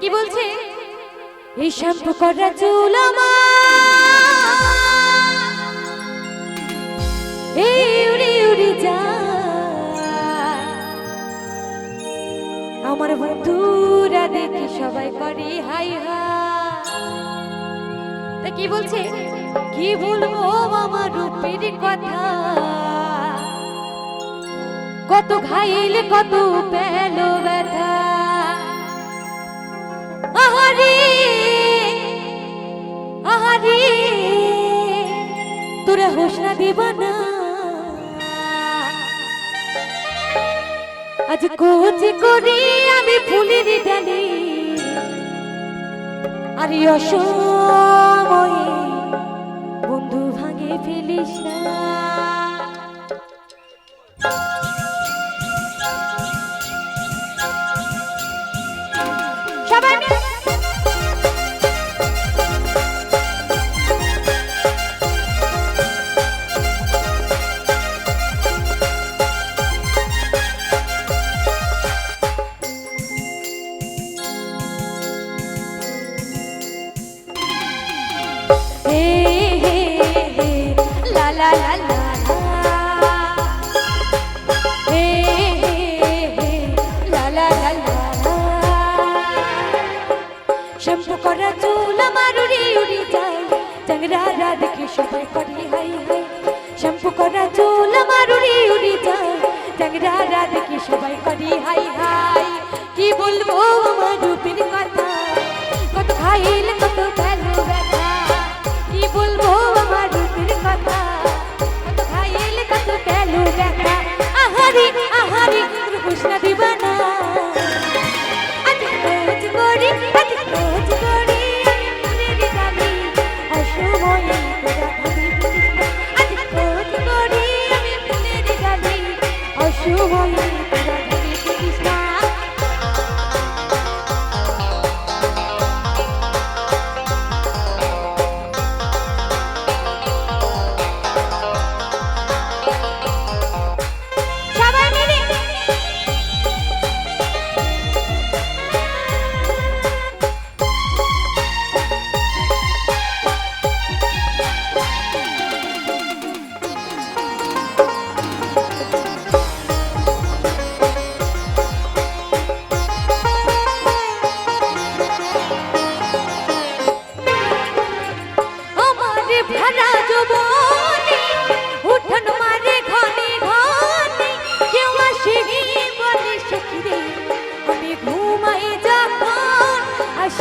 কি বলছে? এই শ্যাম্পু করা চুল এই আমার বন্ধুরা দেখি সবাই করে হাই হাই তা কি বলছে? কি বলব আমার রূপের কথা? কত ঘাইল, কত পেল ব্যথা। তোরা হোস দিব না আজ কোচি করি আমি ফুলের ডালি। আর এই চাংরা পড়লি হাই হাই। শ্যাম্পু করা চুল আমার উড়ি উড়ি যায় চাংরা দেখে সবাই করি হাই হাই। কি বলব আমার রূপের কথা? কত খাইল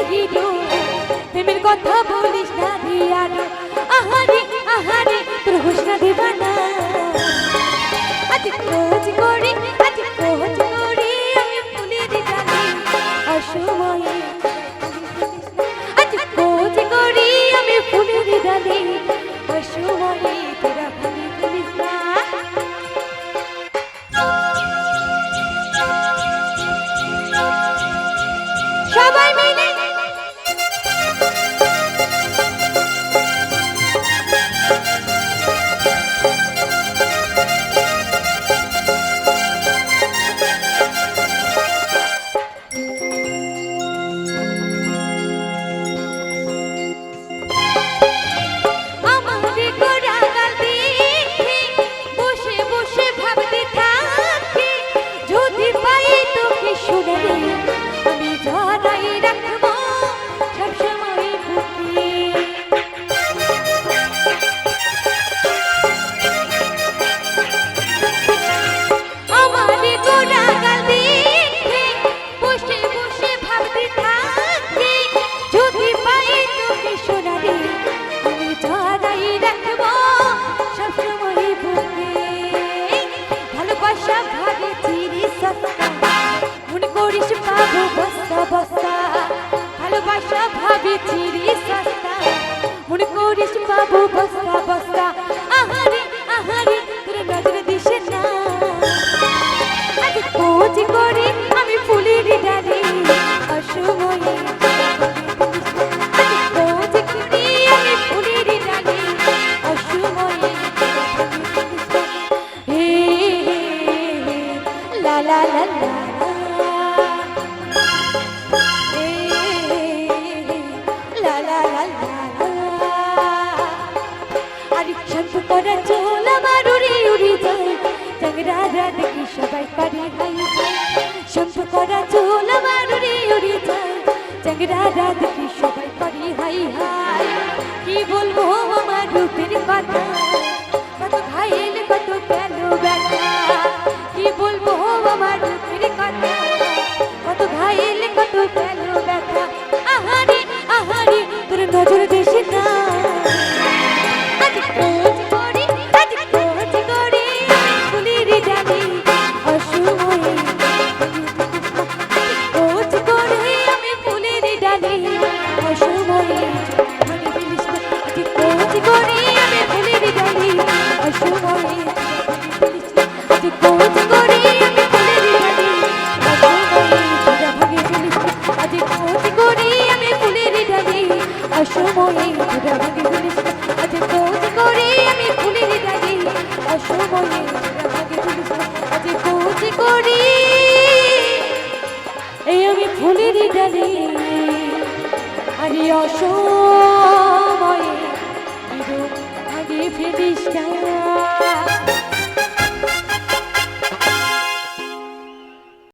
হিরো প্রেমের কথা বলিস la la la করে চোল আমার উড়ি উড়ি যায় চাংরা রাত কি সবাই পারি হাই শম্ভ করা চোল সময়ে রাগি ভুলিস আজ কোচ করে আমি ভুলি রাগি অসময়ে রাগি ভুলিস আজ কোচ করে। এই আমি ভুলি রাগি আরে অসময়ে